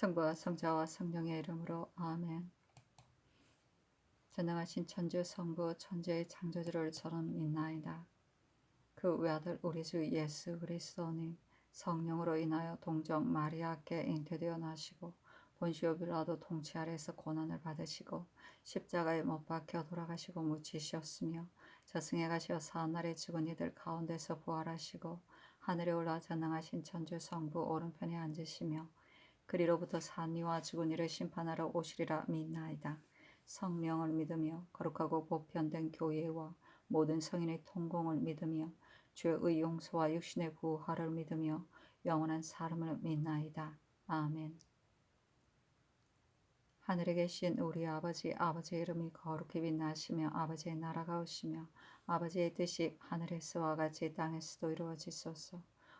성부와 성자와 성령의 이름으로 아멘. 전능하신 천주 성부 천주의 창조주를 저는 믿나이다. 그 외아들 우리 주 예수 그리스도님 성령으로 인하여 동정 마리아께 잉태되어 나시고 본시오 빌라도 통치 아래서 고난을 받으시고 십자가에 못 박혀 돌아가시고 묻히셨으며 저승에 가시어 사한날에 죽은 이들 가운데서 부활하시고 하늘에 올라 전능하신 천주 성부 오른편에 앉으시며 그리로부터 산이와 죽은 이를 심판하러 오시리라 믿나이다. 성령을 믿으며 거룩하고 보편된 교회와 모든 성인의 통공을 믿으며 죄의 용서와 육신의 부활을 믿으며 영원한 사람을 믿나이다. 아멘. 하늘에 계신 우리 아버지 아버지의 이름이 거룩히 빛나시며 아버지의 나라가 오시며 아버지의 뜻이 하늘에서와 같이 땅에서도 이루어지소서.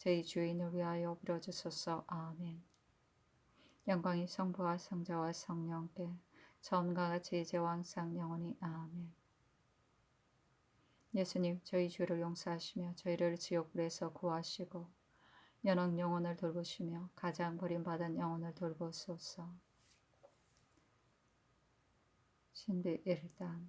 저희 주인을 위하여 빌어주소서. 아멘. 영광이 성부와 성자와 성령께 처음과 같이 이제와 항상 영원히 아멘. 예수님 저희 죄를 용서하시며 저희를 지옥불에서 구하시고 연옥 영혼을 돌보시며 가장 버림받은 영혼을 돌보소서. 신비 1단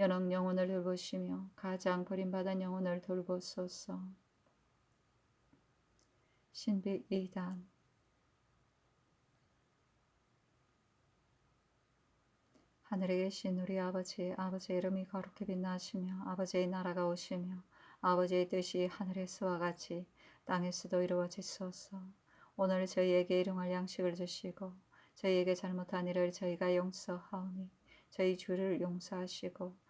연옥 영혼을 돌보시며 가장 버림받은 영혼을 돌보소서. 신비 2단 하늘에 계신 우리 아버지 아버지의 이름이 거룩히 빛나시며 아버지의 나라가 오시며 아버지의 뜻이 하늘에서와 같이 땅에서도 이루어지소서. 오늘 저희에게 일용할 양식을 주시고 저희에게 잘못한 일을 저희가 용서하오니 저희 주를 용서하시고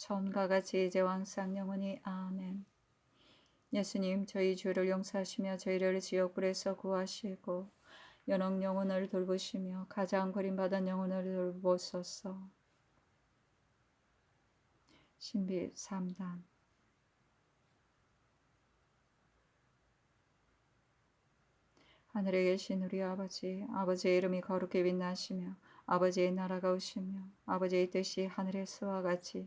처음과 같이 이제와 항상 영원히 아멘. 예수님 저희 죄를 용서하시며 저희를 지옥불에서 구하시고 연옥 영혼을 돌보시며 가장 버림받은 영혼을 돌보소서. 신비 3단 하늘에 계신 우리 아버지, 아버지의 이름이 거룩히 빛나시며 아버지의 나라가 오시며 아버지의 뜻이 하늘에서와 같이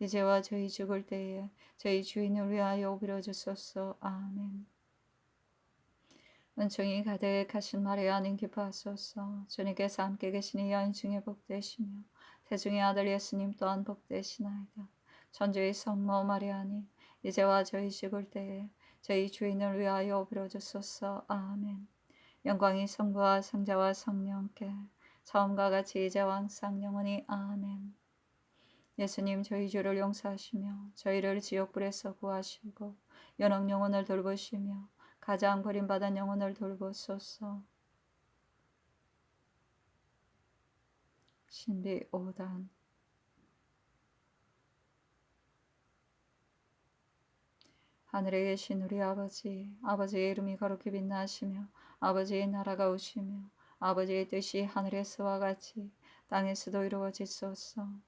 이제와 저희 죽을 때에 저희 주인을 위하여 빌어주소서. 아멘. 은총이 가득하신 마리아님 기뻐하소서. 주님께서 함께 계시니 여인 중에 복되시며 태중의 아들 예수님 또한 복되시나이다. 천주의 성모 마리아님 이제와 저희 죽을 때에 저희 주인을 위하여 빌어주소서. 아멘. 영광이 성부와 성자와 성령께 처음과 같이 이제와 항상 영원히 아멘. 예수님 저희 죄를 용서하시며 저희를 지옥불에서 구하시고 연옥 영혼을 돌보시며 가장 버림받은 영혼을 돌보소서. 신비 5단 하늘에 계신 우리 아버지, 아버지의 이름이 거룩히 빛나시며 아버지의 나라가 오시며 아버지의 뜻이 하늘에서와 같이 땅에서도 이루어지소서.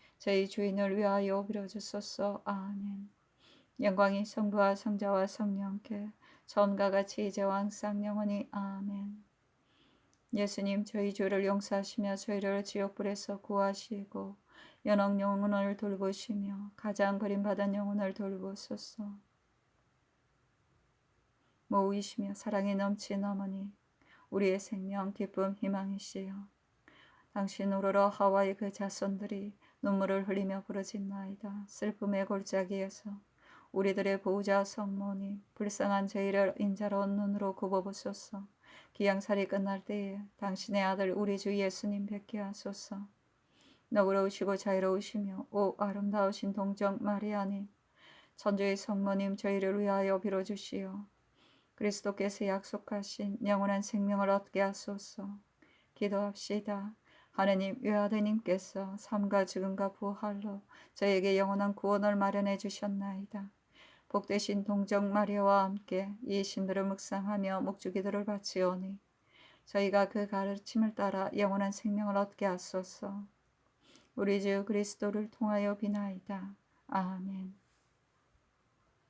저희 주인을 위하여 빌어주소서. 아멘. 영광이 성부와 성자와 성령께 전과 같이 이제와 항상 영원히 아멘. 예수님 저희 죄를 용서하시며 저희를 지옥불에서 구하시고 연옥 영혼을 돌보시며 가장 버림받은 영혼을 돌보소서. 모이시며 사랑이 넘친 어머니 우리의 생명 기쁨 희망이시여 당신 우러러 하와이 그 자손들이 눈물을 흘리며 부르짖나이다. 슬픔의 골짜기에서 우리들의 보호자 성모님 불쌍한 저희를 인자로운 눈으로 굽어보소서. 기양살이 끝날 때에 당신의 아들 우리 주 예수님 뵙게 하소서. 너그러우시고 자유로우시며 오 아름다우신 동정 마리아님 천주의 성모님 저희를 위하여 빌어주시오 그리스도께서 약속하신 영원한 생명을 얻게 하소서. 기도합시다 하느님 외아드님께서 삶과 죽음과 부활로 저에게 영원한 구원을 마련해 주셨나이다. 복되신 동정 마리아와 함께 이 신들을 묵상하며 목주기도를 바치오니 저희가 그 가르침을 따라 영원한 생명을 얻게 하소서. 우리 주 그리스도를 통하여 비나이다. 아멘.